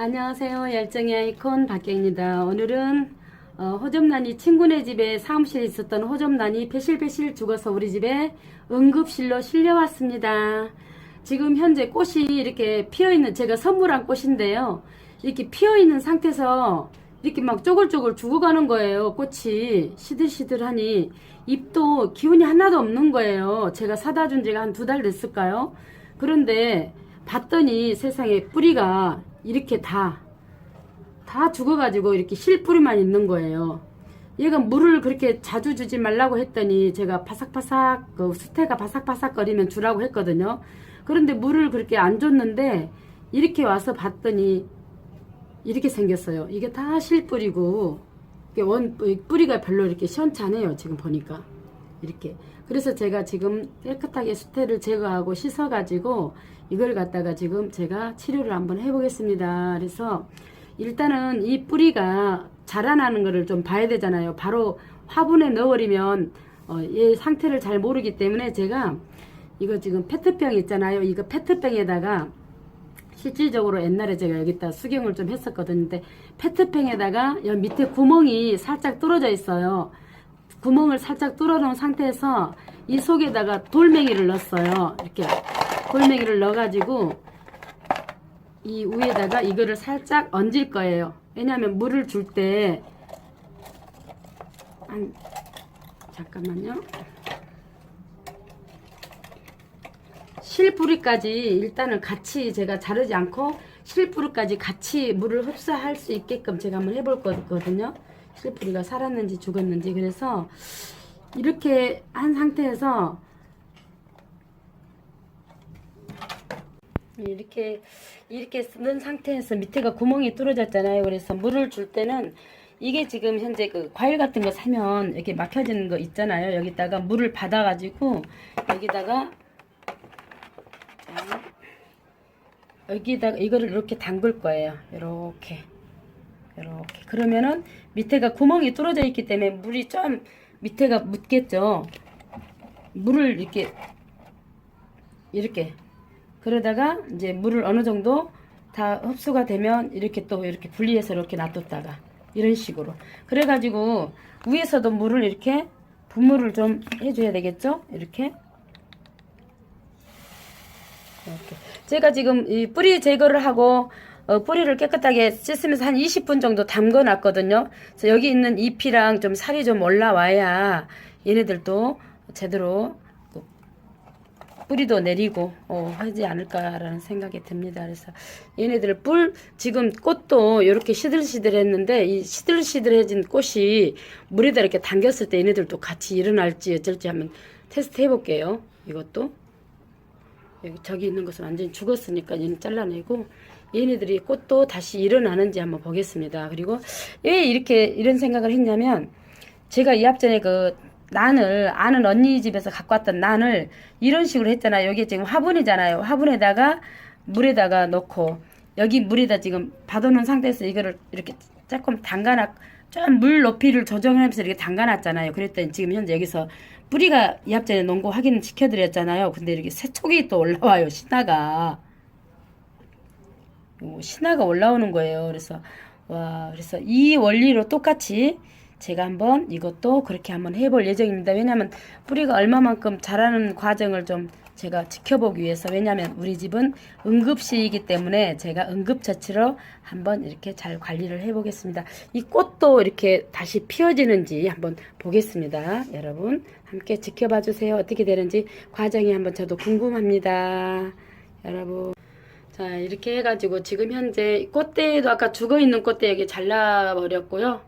안녕하세요. 열정의 아이콘 박경입니다. 오늘은 어, 호접란이 친구네 집에 사무실에 있었던 호접란이 패실패실 죽어서 우리 집에 응급실로 실려왔습니다. 지금 현재 꽃이 이렇게 피어있는 제가 선물한 꽃인데요. 이렇게 피어있는 상태에서 이렇게 막 쪼글쪼글 죽어가는 거예요. 꽃이 시들시들하니 잎도 기운이 하나도 없는 거예요. 제가 사다 준 지가 한 두 달 됐을까요? 그런데 봤더니 세상에 뿌리가 이렇게 다, 다 죽어가지고 이렇게 실뿌리만 있는 거예요. 얘가 물을 그렇게 자주 주지 말라고 했더니 제가 바삭바삭, 그 수태가 바삭바삭거리면 주라고 했거든요. 그런데 물을 그렇게 안 줬는데 이렇게 와서 봤더니 이렇게 생겼어요. 이게 다 실뿌리고, 원, 뿌리가 별로 이렇게 시원찮아요. 지금 보니까. 이렇게. 그래서 제가 지금 깨끗하게 수태를 제거하고 씻어 가지고 이걸 갖다가 지금 제가 치료를 한번 해보겠습니다. 그래서 일단은 이 뿌리가 자라나는 거를 좀 봐야 되잖아요. 바로 화분에 넣어버리면 어, 얘 상태를 잘 모르기 때문에 제가 이거 지금 페트병 있잖아요. 이거 페트병에다가 실질적으로 옛날에 제가 여기다 수경을 좀 했었거든요. 근데 페트병에다가 여기 밑에 구멍이 살짝 뚫어져 있어요. 구멍을 살짝 뚫어놓은 상태에서 이 속에다가 돌멩이를 넣었어요. 이렇게 돌멩이를 넣어가지고 이 위에다가 이거를 살짝 얹을 거예요. 왜냐하면 물을 줄 때 한 잠깐만요. 실뿌리까지 일단은 같이 제가 자르지 않고 실뿌리까지 같이 물을 흡수할 수 있게끔 제가 한번 해볼 거거든요. 실뿌리가 살았는지 죽었는지 그래서 이렇게 한 상태에서 이렇게 이렇게 쓰는 상태에서 밑에가 구멍이 뚫어졌잖아요. 그래서 물을 줄 때는 이게 지금 현재 그 과일 같은 거 사면 이렇게 막혀지는 거 있잖아요. 여기다가 물을 받아가지고 여기다가 자, 여기다가 이거를 이렇게 담글 거예요. 이렇게 이렇게. 그러면은 밑에가 구멍이 뚫어져 있기 때문에 물이 좀 밑에가 묻겠죠. 물을 이렇게 이렇게. 그러다가 이제 물을 어느 정도 다 흡수가 되면 이렇게 또 이렇게 분리해서 이렇게 놔뒀다가 이런 식으로. 그래가지고 위에서도 물을 이렇게 분무를 좀 해줘야 되겠죠? 이렇게. 이렇게. 제가 지금 이 뿌리 제거를 하고 어, 뿌리를 깨끗하게 씻으면서 한 20분 정도 담궈 놨거든요 그래서 여기 있는 잎이랑 좀 살이 좀 올라와야 얘네들도 제대로 그 뿌리도 내리고 어, 하지 않을까라는 생각이 듭니다. 그래서 얘네들 뿔 지금 꽃도 이렇게 시들시들했는데 이 시들시들해진 꽃이 물에다 이렇게 담겼을 때 얘네들도 같이 일어날지 어쩔지 한번 테스트 해볼게요. 이것도 여기 저기 있는 것은 완전히 죽었으니까 얘는 잘라내고 얘네들이 꽃도 다시 일어나는지 한번 보겠습니다. 그리고 왜 이렇게 이런 생각을 했냐면 제가 이 앞전에 그 난을 아는 언니 집에서 갖고 왔던 난을 이런 식으로 했잖아요. 여기 지금 화분이잖아요. 화분에다가 물에다가 넣고 여기 물에다 지금 받아놓은 상태에서 이거를 이렇게 조금 담가놨 좀 물 높이를 조정하면서 이렇게 담가놨잖아요. 그랬더니 지금 현재 여기서 뿌리가 이 앞전에 거 확인 시켜드렸잖아요. 근데 이렇게 새촉이 또 올라와요. 신화가 오, 신화가 올라오는 거예요. 그래서 와 그래서 이 원리로 똑같이 제가 한번 이것도 그렇게 한번 해볼 예정입니다. 왜냐하면 뿌리가 얼마만큼 자라는 과정을 좀 제가 지켜보기 위해서 왜냐하면 우리 집은 응급시이기 때문에 제가 응급처치로 한번 이렇게 잘 관리를 해보겠습니다. 이 꽃도 이렇게 다시 피어지는지 한번 보겠습니다. 여러분 함께 지켜봐 주세요. 어떻게 되는지 과정이 한번 저도 궁금합니다. 여러분 자 이렇게 해가지고 지금 현재 꽃대도 아까 죽어있는 꽃대 여기 잘라버렸고요.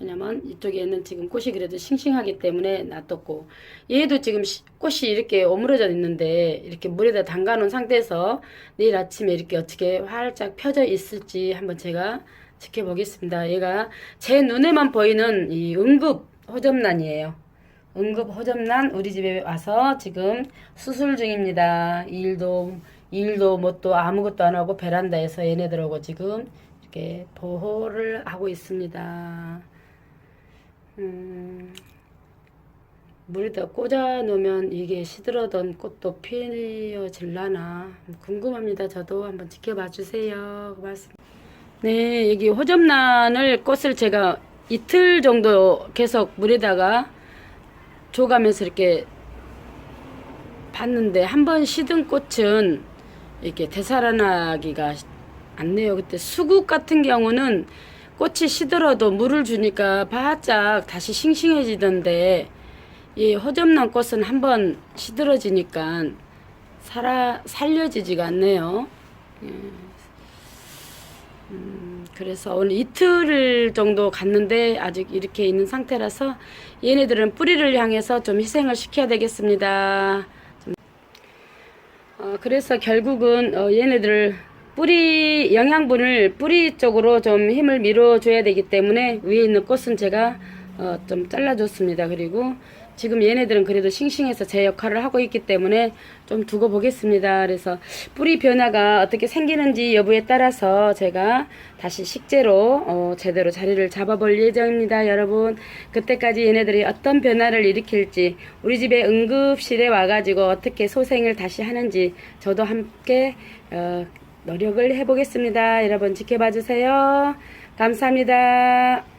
왜냐면 이쪽에는 지금 꽃이 그래도 싱싱하기 때문에 놔뒀고 얘도 지금 시- 꽃이 이렇게 오므려져 있는데 이렇게 물에다 담가 놓은 상태에서 내일 아침에 이렇게 어떻게 활짝 펴져 있을지 한번 제가 지켜보겠습니다. 얘가 제 눈에만 보이는 이 응급 호접란이에요. 응급 호접란 우리 집에 와서 지금 수술 중입니다. 일도 일도 뭐또 아무것도 안 하고 베란다에서 얘네들하고 지금 이렇게 보호를 하고 있습니다. 음, 물에다 꽂아 놓으면 이게 시들어던 꽃도 피어질라나 궁금합니다. 저도 한번 지켜봐 주세요. 그 말씀. 네, 여기 호접란을 꽃을 제가 이틀 정도 계속 물에다가 줘가면서 이렇게 봤는데 한 번 시든 꽃은 이렇게 되살아나기가 안 돼요. 그때 수국 같은 경우는 꽃이 시들어도 물을 주니까 바짝 다시 싱싱해지던데 이 호접란 꽃은 한번 시들어지니까 살아 살려지지가 않네요. 그래서 오늘 이틀 정도 갔는데 아직 이렇게 있는 상태라서 얘네들은 뿌리를 향해서 좀 희생을 시켜야 되겠습니다. 그래서 결국은 어, 얘네들을 뿌리 영양분을 뿌리 쪽으로 좀 힘을 밀어줘야 되기 때문에 위에 있는 꽃은 제가 어, 좀 잘라줬습니다. 그리고 지금 얘네들은 그래도 싱싱해서 제 역할을 하고 있기 때문에 좀 두고 보겠습니다. 그래서 뿌리 변화가 어떻게 생기는지 여부에 따라서 제가 다시 식재로 어, 제대로 자리를 잡아볼 예정입니다. 여러분 그때까지 얘네들이 어떤 변화를 일으킬지 우리 집에 응급실에 와가지고 어떻게 소생을 다시 하는지 저도 함께 어, 노력을 해보겠습니다. 여러분 지켜봐 주세요. 감사합니다.